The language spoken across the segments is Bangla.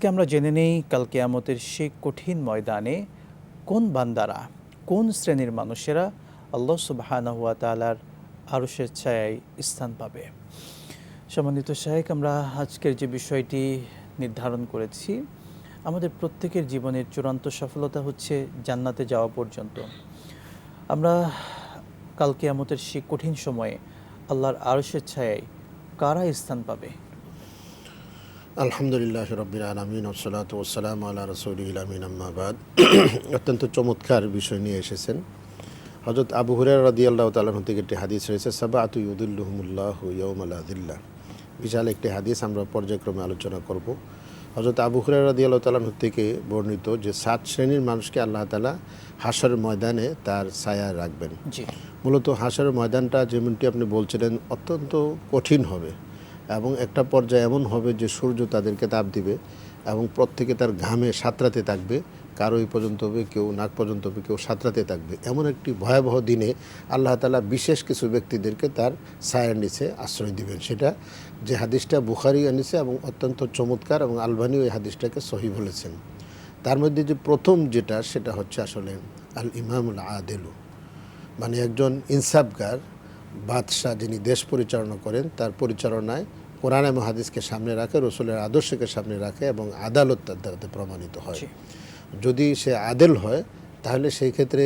আজকে আমরা জেনে নেই কাল কেয়ামতের সেই কঠিন ময়দানে কোন বান্দারা, কোন শ্রেণির মানুষেরা আল্লাহ সুবাহানা হুয়া তালার আরশের ছায়ায় স্থান পাবে। সম্মানিত শাহেক আমরা আজকের যে বিষয়টি নির্ধারণ করেছি, আমাদের প্রত্যেকের জীবনের চূড়ান্ত সফলতা হচ্ছে জান্নাতে যাওয়া পর্যন্ত। আমরা কাল কেয়ামতের সেই কঠিন সময়ে আল্লাহর আরশের ছায়ায় কারা স্থান পাবে? আলহামদুলিল্লাহ রব্বির আলমিন ওসলাত ওসালাম আল্লাহ রসুল আমিন আম্মাবাদ অত্যন্ত চমৎকার বিষয় নিয়ে এসেছেন। হজরত আবু হুরার রাদি আল্লাহ তালাহ থেকে একটি হাদিস রয়েছে সাবা আতু ইউদুল্লহমুল্লাহ ইয়ৌম আল্লাহ বিশাল একটি হাদিস আমরা পর্যায়ক্রমে আলোচনা করব। হজরত আবু হুরার রাদি আল্লাহ তালাহ থেকে বর্ণিত যে সাত শ্রেণির মানুষকে আল্লাহ তালা হাসর ময়দানে তার ছায়া রাখবেন। মূলত হাসর ময়দানটা যেমনটি আপনি বলছিলেন অত্যন্ত কঠিন হবে। এবং একটা পর্যায়ে এমন হবে যে সূর্য তাদেরকে তাপ দিবে এবং প্রত্যেকে তার ঘামে সাঁতরাতে থাকবে। কারও এই পর্যন্ত হবে, কেউ নাক পর্যন্ত হবে, কেউ সাঁতরাতে থাকবে। এমন একটি ভয়াবহ দিনে আল্লাহ তালা বিশেষ কিছু ব্যক্তিদেরকে তার ছায়ার নিচে আশ্রয় দিবেন। সেটা যে হাদিসটা বুখারি এনেছে এবং অত্যন্ত চমৎকার এবং আলবানিও এই হাদিসটাকে সহি বলেছেন। তার মধ্যে যে প্রথম যেটা, সেটা হচ্ছে আসলে আল ইমামুল আদেলু। মানে একজন ইনসাফগার, বাদশাহ যিনি দেশ পরিচালনা করেন, তার পরিচালনায় কোরআন এবং হাদিসকে সামনে রাখে রসুলের আদর্শকে সামনে রাখে এবং আদালত তার দ্বারাতে প্রমাণিত হয়। যদি সে আদেল হয় তাহলে সেই ক্ষেত্রে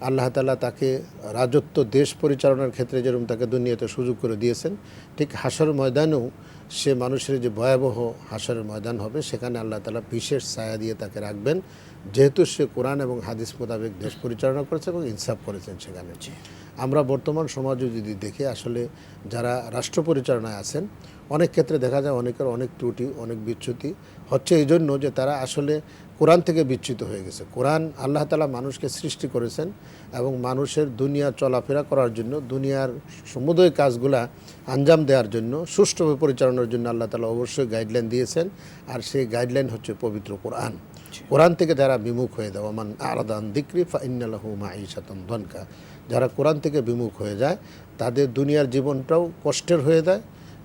আল্লাহ তালা তাকে রাজত্ব দেশ পরিচালনার ক্ষেত্রে যেরকম তাকে দুনিয়াতে সুযোগ করে দিয়েছেন ঠিক হাসর ময়দানেও সে মানুষের যে ভয়াবহ হাসরের ময়দান হবে সেখানে আল্লাহ তালা বিশেষ ছায়া দিয়ে তাকে রাখবেন। যেহেতু সে কোরআন এবং হাদিস মোতাবেক দেশ পরিচালনা করেছে এবং ইনসাফ করেছেন সেখানে। আমরা বর্তমান সমাজে যদি দেখি আসলে যারা রাষ্ট্র পরিচালনায় আছেন অনেক ক্ষেত্রে দেখা যায় অনেকের অনেক ত্রুটি অনেক বিচ্যুতি। হচ্ছে এই জন্য যে তারা আসলে কোরআন থেকে বিচ্যুত হয়ে গেছে। কোরআন আল্লাহ তালা মানুষকে সৃষ্টি করেছেন এবং মানুষের দুনিয়া চলাফেরা করার জন্য দুনিয়ার সমুদয় কাজগুলা আঞ্জাম দেওয়ার জন্য সুষ্ঠুভাবে পরিচালনার জন্য আল্লাহ তালা অবশ্যই গাইডলাইন দিয়েছেন। আর সেই গাইডলাইন হচ্ছে পবিত্র কোরআন। কোরআন থেকে যারা বিমুখ হয়ে দেওয়া মান আলাদান দিক্রি ফা ইন্নালাহু মাঈশাতন ধনকা। যারা কোরআন থেকে বিমুখ হয়ে যায় তাদের দুনিয়ার জীবনটাও কষ্টের হয়ে যায়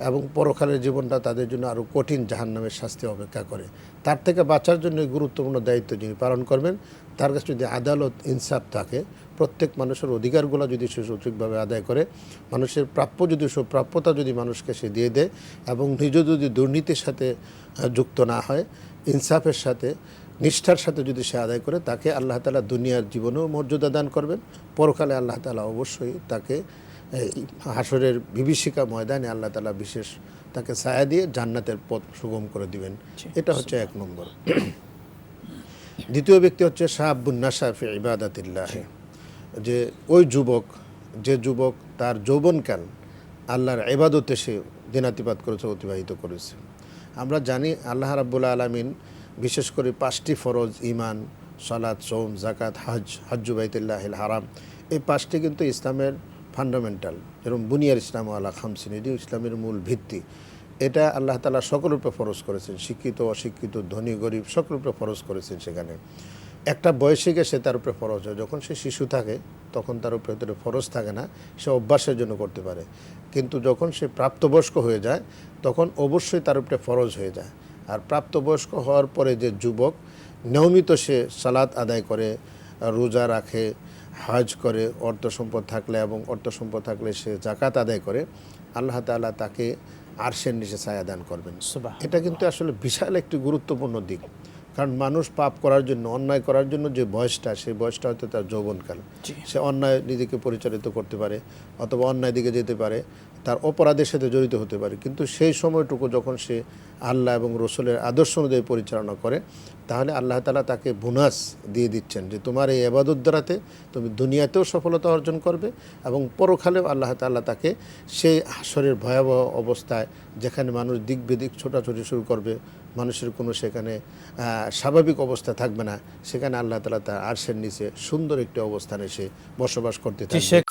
এবং পরকালের জীবনটা তাদের জন্য আরও কঠিন জাহান্নামের শাস্তি অপেক্ষা করে। তার থেকে বাঁচার জন্য গুরুত্বপূর্ণ দায়িত্ব যিনি পালন করবেন, তার কাছে যদি আদালত ইনসাফ থাকে, প্রত্যেক মানুষের অধিকারগুলো যদি সে সঠিকভাবে আদায় করে, মানুষের প্রাপ্য যদি সব প্রাপ্যতা যদি মানুষকে সে দিয়ে দেয় এবং নিজ যদি দুর্নীতির সাথে যুক্ত না হয়, ইনসাফের সাথে, নিষ্ঠার সাথে যদি সে আদায় করে, তাকে আল্লাহ তালা দুনিয়ার জীবনেও মর্যাদা দান করবেন। পরকালে আল্লাহ তালা অবশ্যই তাকে হাসরের বিভীষিকা ময়দানে আল্লাহ তালা বিশেষ তাকে ছায়া দিয়ে জান্নাতের পথ সুগম করে দিবেন। এটা হচ্ছে এক নম্বর। দ্বিতীয় ব্যক্তি হচ্ছে শাহাবুন্নাশাফি ইবাদাতিল্লাহ। যে ওই যুবক যে যুবক তার যৌবনকাল আল্লাহর এবাদতে সে দিনাতিপাত করেছে অতিবাহিত করেছে। আমরা জানি আল্লাহ রাব্বুল আলমিন বিশেষ করে পাঁচটি ফরজ ইমান সালাদ সোম জাকাত হজ হজ্জুবাইতুল্লাহ হারাম এই পাঁচটি কিন্তু ইসলামের ফান্ডামেন্টাল যেরকম বুনিয়ার ইসলাম আল্লাহ খামসিন এটি ইসলামের মূল ভিত্তি। এটা আল্লাহ তালা সকল উপরে ফরজ করেছেন, শিক্ষিত, অশিক্ষিত, ধনী, গরিব সকল উপরে ফরজ করেছেন সেখানে। একটা বয়সে গিয়ে সে তার উপরে ফরজ হয়, যখন সে শিশু থাকে, তখন তার উপরে তো ফরজ থাকে না, সে অভ্যাসের জন্য করতে পারে। কিন্তু যখন সে প্রাপ্তবয়স্ক হয়ে যায়, তখন অবশ্যই তার উপরে ফরজ হয়ে যায়। আর প্রাপ্তবয়স্ক হওয়ার পরে যে যুবক, নিয়মিত সে সালাত আদায় করে রোজা রাখে হাজ করে অর্থ সম্পদ থাকলে এবং অর্থ সম্পদ থাকলে সে জাকাত আদায় করে আল্লাহ তালা তাকে আরশের নিচে ছায়া দান করবেন। এটা কিন্তু আসলে বিশাল একটি গুরুত্বপূর্ণ দিক। কারণ মানুষ পাপ করার জন্য অন্যায় করার জন্য যে বয়সটা সেই বয়সটা হয়তো তার যৌবনকাল। সে অন্যায় নিজেকে পরিচালিত করতে পারে অথবা অন্যায় দিকে যেতে পারে তার অপরাধের সাথে জড়িত হতে পারে কিন্তু সেই সময়টুকু যখন সে আল্লাহ এবং রসুলের আদর্শ অনুযায়ী পরিচালনা করে তাহলে আল্লাহ তালা তাকে বোনাস দিয়ে দিচ্ছেন যে তোমার এই এবাদত দ্বারাতে তুমি দুনিয়াতেও সফলতা অর্জন করবে এবং পরকালেও আল্লাহ তাল্লাহ তাকে সেই হাসরের ভয়াবহ অবস্থায় যেখানে মানুষ দিক বেদিক ছোটাছুটি শুরু করবে মানুষের কোনো সেখানে স্বাভাবিক অবস্থা থাকবে না। সেখানে আল্লাহ তালা তার আরশের নিচে সুন্দর একটি অবস্থানে সে বসবাস করতে থাকে